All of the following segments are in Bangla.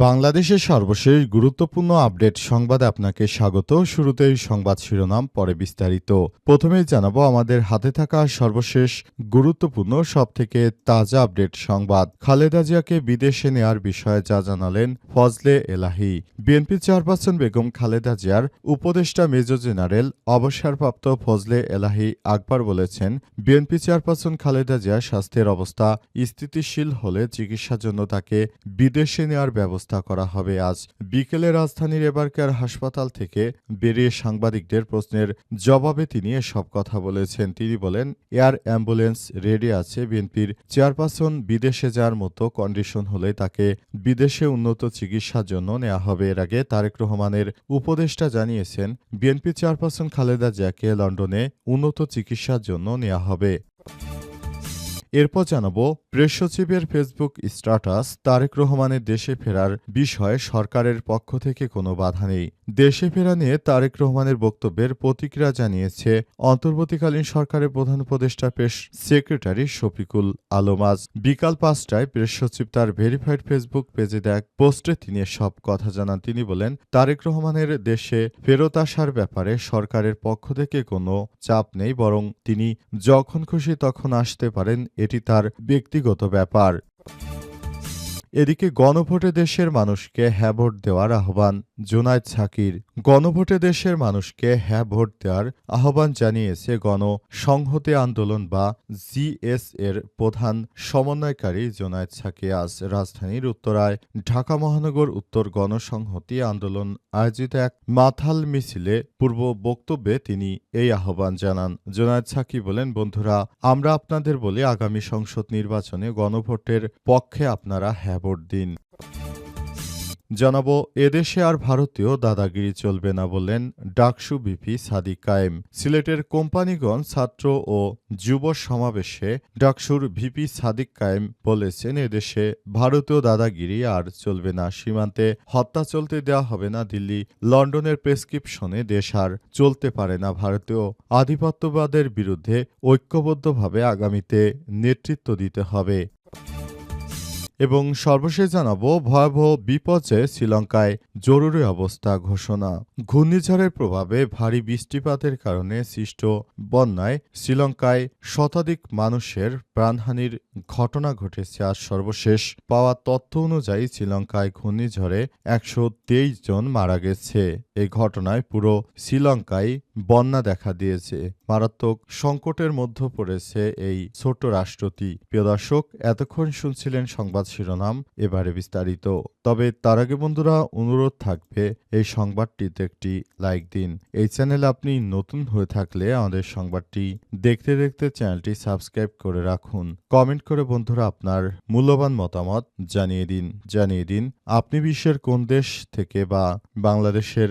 বাংলাদেশের সর্বশেষ গুরুত্বপূর্ণ আপডেট সংবাদে আপনাকে স্বাগত। শুরুতেই সংবাদ শিরোনাম, পরে বিস্তারিত। প্রথমেই জানাব, আমাদের হাতে থাকা সর্বশেষ গুরুত্বপূর্ণ, সবথেকে তাজা আপডেট সংবাদ। খালেদা জিয়াকে বিদেশে নেয়ার বিষয়ে যা জানালেন ফজলে এলাহি। বিএনপি চেয়ারপারসন বেগম খালেদা জিয়ার উপদেষ্টা মেজর জেনারেল অবসরপ্রাপ্ত ফজলে এলাহি আকবর বলেছেন, বিএনপি চেয়ারপারসন খালেদা জিয়ার স্বাস্থ্যের অবস্থা স্থিতিশীল হলে চিকিৎসার জন্য তাকে বিদেশে নেওয়ার ব্যবস্থা করা হবে। আজ বিকেলে রাজধানীর এবারকার হাসপাতাল থেকে বেরিয়ে সাংবাদিকদের প্রশ্নের জবাবে তিনি এসব কথা বলেছেন। তিনি বলেন, এয়ার অ্যাম্বুলেন্স রেডি আছে। বিএনপির চেয়ারপারসন বিদেশে যাওয়ার মতো কন্ডিশন হলে তাকে বিদেশে উন্নত চিকিৎসার জন্য নেওয়া হবে। এর আগে তারেক রহমানের উপদেষ্টা জানিয়েছেন বিএনপি চেয়ারপারসন খালেদা জিয়াকে লন্ডনে উন্নত চিকিৎসার জন্য নেওয়া হবে। এরপর জানাব, প্রেস সচিবের ফেসবুক স্ট্যাটাস, তারেক রহমানের দেশে ফেরার বিষয়ে সরকারের পক্ষ থেকে কোনো বাধা নেই। দেশে ফেরা নিয়ে তারেক রহমানের বক্তব্যের প্রতিক্রিয়া জানিয়েছে অন্তর্বর্তীকালীন সরকারের প্রধান উপদেষ্টা প্রেস সেক্রেটারি শফিকুল আলম। আজ বিকাল পাঁচটায় প্রেস সচিব তার ভেরিফাইড ফেসবুক পেজে দেখ পোস্টে তিনি সব কথা জানান। তিনি বলেন, তারেক রহমানের দেশে ফেরত আসার ব্যাপারে সরকারের পক্ষ থেকে কোনো চাপ নেই, বরং তিনি যখন খুশি তখন আসতে পারেন, এটি তার ব্যক্তিগত ব্যাপার। এদিকে গণভোটে দেশের মানুষকে হ্যাঁ ভোট দেওয়ার আহ্বান, জোনায়েদ সাকির। গণভোটে দেশের মানুষকে হ্যাঁ ভোট দেওয়ার আহ্বান জানিয়েছে গণ সংহতি আন্দোলন বা জিএস এর প্রধান সমন্বয়কারী জোনায়েদ সাকি আজ রাজধানীর উত্তরায়। ঢাকা মহানগর উত্তর গণসংহতি আন্দোলন আয়োজিত এক মাথাল মিছিলে পূর্ব বক্তব্যে তিনি এই আহ্বান জানান। জোনায়েদ সাকি বলেন, বন্ধুরা, আমরা আপনাদের বলি আগামী সংসদ নির্বাচনে গণভোটের পক্ষে আপনারা হ্যাঁ ভোট দিন। জানাব, এদেশে আর ভারতীয় দাদাগিরি চলবে না বললেন ডাকসু বিপি সাদিক কায়েম। সিলেটের কোম্পানিগঞ্জ ছাত্র ও যুব সমাবেশে ডাকসুর ভিপি সাদিক কায়েম বলেছেন, এদেশে ভারতীয় দাদাগিরি আর চলবে না। সীমান্তে হত্যা চলতে দেওয়া হবে না। দিল্লি লন্ডনের প্রেসক্রিপশনে দেশ আর চলতে পারে না। ভারতীয় আধিপত্যবাদের বিরুদ্ধে ঐক্যবদ্ধভাবে আগামীতে নেতৃত্ব দিতে হবে। এবং সর্বশেষ জানাব ভয়াবহ বিপর্যয়ে শ্রীলঙ্কায় জরুরি অবস্থা ঘোষণা। ঘূর্ণিঝড়ের প্রভাবে ভারী বৃষ্টিপাতের কারণে সৃষ্ট বন্যায় শ্রীলঙ্কায় শতাধিক মানুষের প্রাণহানির ঘটনা ঘটেছে। আজ সর্বশেষ পাওয়া তথ্য অনুযায়ী শ্রীলঙ্কায় ঘূর্ণিঝড়ে একশো তেইশ জন মারা গেছে। এই ঘটনায় পুরো শ্রীলঙ্কায় বন্যা দেখা দিয়েছে। মারাত্মক সংকটের মধ্যে পড়েছে এই ছোট্ট রাষ্ট্রটি। প্রিয় দর্শক, এতক্ষণ শুনছিলেন সংবাদ শিরোনাম, এবারে বিস্তারিত। তবে তার আগে বন্ধুরা, অনুরোধ থাকবে এই সংবাদটিতে একটি লাইক দিন। এই চ্যানেলে আপনি নতুন হয়ে থাকলে আমাদের সংবাদটি দেখতে দেখতে চ্যানেলটি সাবস্ক্রাইব করে রাখুন। কমেন্ট করে বন্ধুরা আপনার মূল্যবান মতামত জানিয়ে দিন। জানিয়ে দিন, আপনি বিশ্বের কোন দেশ থেকে বা বাংলাদেশের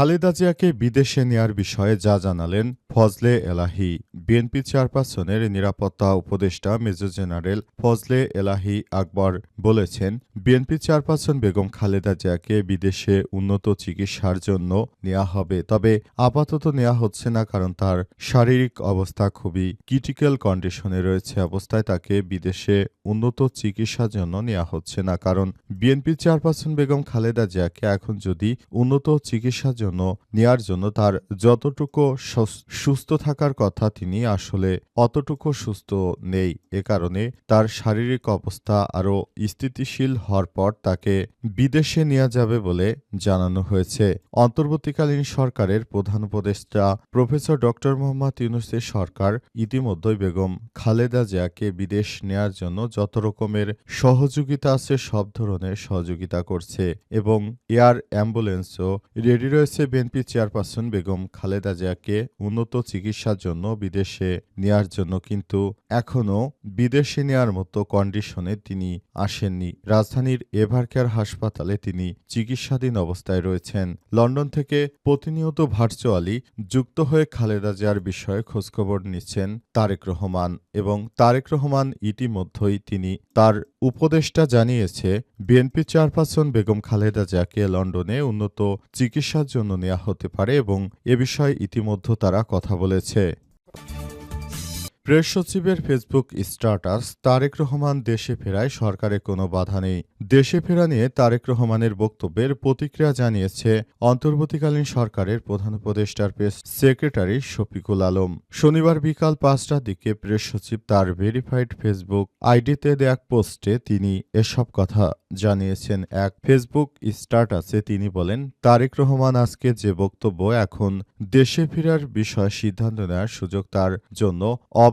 খালেদা জিয়াকে বিদেশে নেয়ার বিষয়ে যা জানালেন ফজলে এলাহি। বিএনপি চেয়ারপারসনের নিরাপত্তা উপদেষ্টা মেজর জেনারেল ফজলে এলাহি আকবর বলেছেন, বিএনপি চেয়ারপারসন বেগম খালেদা জিয়াকে বিদেশে উন্নত চিকিৎসার জন্য নেওয়া হবে, তবে আপাতত নেওয়া হচ্ছে না কারণ তার শারীরিক অবস্থা খুবই ক্রিটিক্যাল কন্ডিশনে রয়েছে অবস্থায় তাকে বিদেশে উন্নত চিকিৎসার জন্য নেওয়া হচ্ছে না। কারণ বিএনপি চেয়ারপারসন বেগম খালেদা জিয়াকে এখন যদি উন্নত চিকিৎসার জন্য নেয়ার জন্য তার যতটুকু সুস্থ থাকার কথা তিনি আসলে অতটুকু সুস্থ নেই। এ কারণে তার শারীরিক অবস্থা আরও স্থিতিশীল হওয়ার পর তাকে বিদেশে নেওয়া যাবে বলে জানানো হয়েছে। অন্তর্বর্তীকালীন সরকারের প্রধান উপদেষ্টা প্রফেসর ডক্টর মোহাম্মদ ইউনুসের সরকার ইতিমধ্যেই বেগম খালেদা জিয়াকে বিদেশ নেয়ার জন্য যত রকমের সহযোগিতা আছে সব ধরনের সহযোগিতা করছে এবং এয়ার অ্যাম্বুলেন্সও রেডি রয়েছে বিএনপি চেয়ারপারসন বেগম খালেদা জিয়াকে উন্নত চিকিৎসার জন্য বিদেশে নেয়ার জন্য কিন্তু এখনও বিদেশে নেয়ার মতো কন্ডিশনে তিনি আসেননি। রাজধানীর এভারকেয়ার হাসপাতালে তিনি চিকিৎসাধীন অবস্থায় রয়েছেন। লন্ডন থেকে প্রতিনিয়ত ভার্চুয়ালি যুক্ত হয়ে খালেদা জিয়ার বিষয়ে খোঁজখবর নিচ্ছেন তারেক রহমান এবং তারেক রহমান ইতিমধ্যেই তিনি তার উপদেষ্টা জানিয়েছে, বিএনপি চেয়ারপারসন বেগম খালেদা জিয়াকে লন্ডনে উন্নত চিকিৎসার জন্য নেওয়া হতে পারে এবং এ বিষয়ে ইতিমধ্যে তারা কথা বলেছে। প্রেস সচিবের ফেসবুক স্ট্যাটাস, তারেক রহমান দেশে ফেরায় সরকারের কোনো বাধা নেই। দেশে ফেরা নিয়ে তারেক রহমানের বক্তব্যের প্রতিক্রিয়া জানিয়েছে অন্তর্বর্তীকালীন সরকারের প্রধান উপদেষ্টার প্রেস সেক্রেটারি শফিকুল আলম। শনিবার বিকাল পাঁচটার দিকে প্রেস সচিব তার ভেরিফাইড ফেসবুক আইডিতে দেয়া পোস্টে তিনি এসব কথা জানিয়েছেন। এক ফেসবুক স্ট্যাটাসে তিনি বলেন, তারেক রহমান আজকে যে বক্তব্য এখন দেশে ফেরার বিষয়ে সিদ্ধান্ত নেওয়ার সুযোগ তার জন্য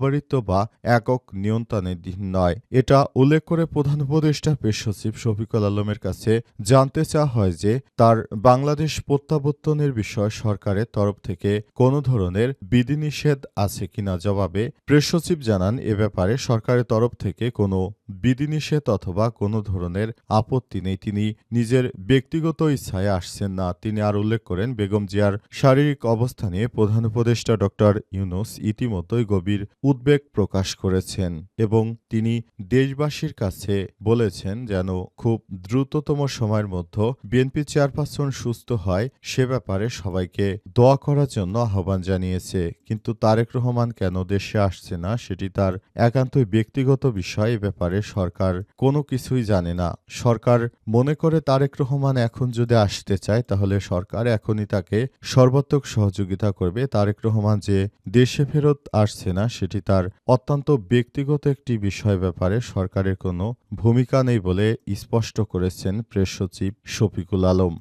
অবারিত বা একক নিয়ন্ত্রণাধীন নয়। এটা উল্লেখ করে প্রধান উপদেষ্টা পেশ সচিব শফিকুল আলমের কাছে জানতে চাওয়া হয় যে তার বাংলাদেশ প্রত্যাবর্তনের বিষয়ে সরকারের তরফ থেকে কোনো ধরনের বিধিনিষেধ আছে কিনা জবাবে প্রেস সচিব জানান, এ ব্যাপারে সরকারের তরফ থেকে কোনো বিধিনিষেধ অথবা কোনো ধরনের আপত্তি নেই। তিনি নিজের ব্যক্তিগত ইচ্ছায় আসছেন না। তিনি আর উল্লেখ করেন, বেগম জিয়ার শারীরিক অবস্থা নিয়ে প্রধান উপদেষ্টা ডক্টর ইউনুস ইতিমধ্যেই গভীর উদ্বেগ প্রকাশ করেছেন এবং তিনি দেশবাসীর কাছে বলেছেন যেন খুব দ্রুততম সময়ের মধ্যে বিএনপি চেয়ারপারসন সুস্থ হয়, সে ব্যাপারে সবাইকে দোয়া করার জন্য আহ্বান জানিয়েছে। কিন্তু তারেক রহমান কেন দেশে আসছে না, সেটি তার একান্তই ব্যক্তিগত বিষয়, এ ব্যাপারে সরকার কোনো কিছুই জানে না। সরকার মনে করে তারেক রহমান এখন যদি আসতে চায়, তাহলে সরকার এখনই তাকে সর্বাত্মক সহযোগিতা করবে। তারেক রহমান যে দেশে ফেরত আসছে না, সেটি তার অত্যন্ত ব্যক্তিগত একটি বিষয় ব্যাপারে সরকারের কোনো ভূমিকা নেই বলে স্পষ্ট করেছেন প্রেস সচিব শফিকুল আলম।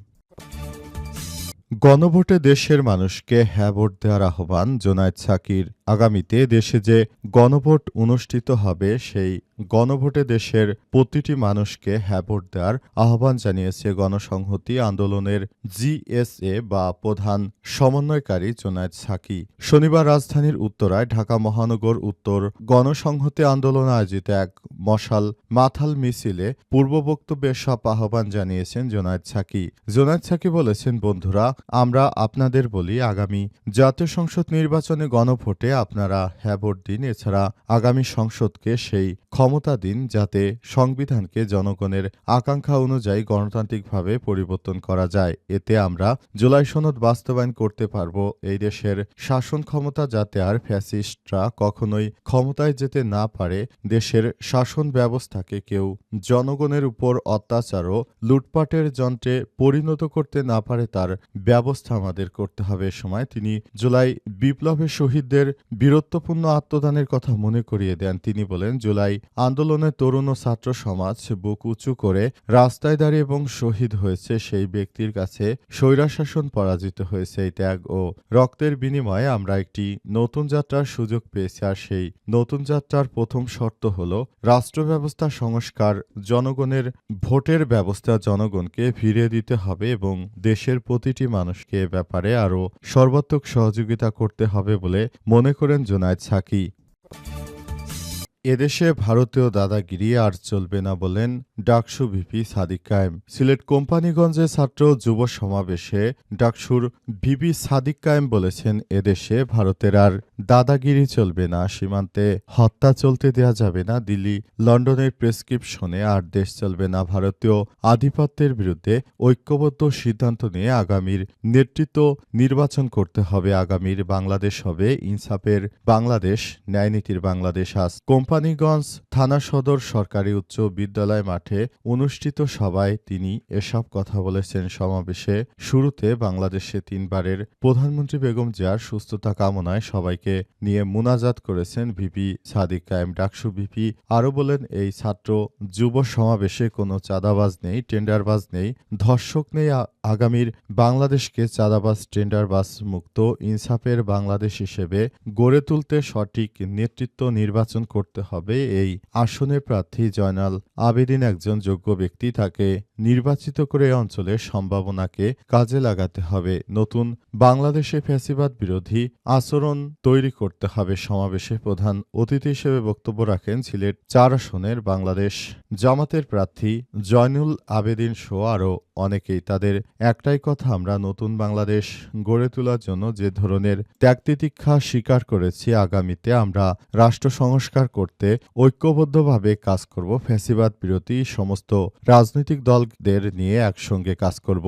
গণভোটে দেশের মানুষকে হ্যাঁ ভোট দেওয়ার আহ্বান, জোনায়েদ সাকির আগামীতে দেশে যে গণভোট অনুষ্ঠিত হবে, সেই গণভোটে দেশের প্রতিটি মানুষকে হ্যাঁ দেওয়ার আহ্বান জানিয়েছে গণসংহতি আন্দোলনের জিএসএ বা প্রধান সমন্বয়কারী জোনায়েদ সাকি। শনিবার রাজধানীর উত্তরায় ঢাকা মহানগর উত্তর গণসংহতি আন্দোলন আয়োজিত এক মশাল মাথাল মিছিলে পূর্ব বক্তব্যে সব আহ্বান জানিয়েছেন জোনায়েদ সাকি। জোনায়েদ সাকি বলেছেন, বন্ধুরা, আমরা আপনাদের বলি আগামী জাতীয় সংসদ নির্বাচনে গণভোটে আপনারা হ্যাঁ দিন। এছাড়া আগামী সংসদকে সেই দিন যাতে সংবিধানকে জনগণের আকাঙ্ক্ষা অনুযায়ী গণতান্ত্রিকভাবে পরিবর্তন করা যায়। এতে আমরা জুলাই সনদ বাস্তবায়ন করতে পারব। এই দেশের শাসন ক্ষমতা যাতে আর ফ্যাসিস্টরা কখনোই ক্ষমতায় যেতে না পারে, দেশের শাসন ব্যবস্থাকে কেউ জনগণের উপর অত্যাচার ও লুটপাটের যন্ত্রে পরিণত করতে না পারে, তার ব্যবস্থা আমাদের করতে হবে। সময় তিনি জুলাই বিপ্লবের শহীদদের বীরত্বপূর্ণ আত্মদানের কথা মনে করিয়ে দেন। তিনি বলেন, জুলাই আন্দোলনে তরুণ ছাত্র সমাজ বুক উঁচু করে রাস্তায় দাঁড়িয়ে এবং শহীদ হয়েছে সেই ব্যক্তির কাছে স্বৈরাশাসন পরাজিত হয়েছে এই ত্যাগ ও রক্তের বিনিময়ে আমরা একটি নতুন যাত্রার সুযোগ পেয়েছি আর সেই নতুন যাত্রার প্রথম শর্ত হল রাষ্ট্র ব্যবস্থা সংস্কার, জনগণের ভোটের ব্যবস্থা জনগণকে ফিরিয়ে দিতে হবে এবং দেশের প্রতিটি মানুষকে ব্যাপারে আরও সর্বাত্মক সহযোগিতা করতে হবে বলে মনে করেন জোনায়েদ সাকি। এদেশে ভারতীয় দাদাগিরি আর চলবে না বলেন ডাকসু ভিপি সাদিক কায়েম। সিলেট কোম্পানিগঞ্জে ছাত্র যুব সমাবেশে ডাকসুর ভিপি সাদিক কায়েম বলেছেন, এদেশে ভারতের আর দাদাগিরি চলবে না, সীমান্তে হত্যা চলতে দেয়া যাবে না, দিল্লি লন্ডনের প্রেসক্রিপশনে আর দেশ চলবে না। ভারতীয় আধিপত্যের বিরুদ্ধে ঐক্যবদ্ধ সিদ্ধান্ত নিয়ে আগামীর নেতৃত্ব নির্বাচন করতে হবে। আগামীর বাংলাদেশ হবে ইনসাফের বাংলাদেশ, ন্যায়নীতির বাংলাদেশ। আজ কোম্পানিগঞ্জ থানা সদর সরকারি উচ্চ বিদ্যালয় মাঠে অনুষ্ঠিত সভায় তিনি এসব কথা বলেছেন সমাবেশে। শুরুতে বাংলাদেশে তিনবারের প্রধানমন্ত্রী বেগম জিয়ার সুস্থতা কামনায় সবাইকে নিয়ে মুনাজাত করেছেন ভিপি সাদিক কায়েম। ডাকসু ভিপি আরও বলেন, এই ছাত্র যুব সমাবেশে কোনো চাঁদাবাজ নেই, টেন্ডারবাজ নেই, ধর্ষক নেই আগামীর বাংলাদেশকে চাঁদাবাজ, টেন্ডারবাজ মুক্ত, ইনসাফের বাংলাদেশ হিসেবে গড়ে তুলতে সঠিক নেতৃত্ব নির্বাচন করতে হবে এই আসনের প্রার্থী জয়নাল আবেদিন একজন যোগ্য ব্যক্তি তাকে নির্বাচিত করে অঞ্চলের সম্ভাবনাকে কাজে লাগাতে হবে। নতুন বাংলাদেশে ফ্যাসিবাদ বিরোধী আচরণ তৈরি করতে হবে সমাবেশে প্রধান অতিথি হিসেবে বক্তব্য রাখেন সিলেট চার আসনের বাংলাদেশ জামাতের প্রার্থী জয়নুল আবেদিন সহ আরও অনেকেই তাদের একটাই কথা, আমরা নতুন বাংলাদেশ গড়ে তোলার জন্য যে ধরনের ত্যাগতিতিক্ষা স্বীকার করেছি, আগামীতে আমরা রাষ্ট্র সংস্কার করতে ঐক্যবদ্ধভাবে কাজ করব, ফ্যাসিবাদ বিরতি সমস্ত রাজনৈতিক দলদের নিয়ে একসঙ্গে কাজ করব।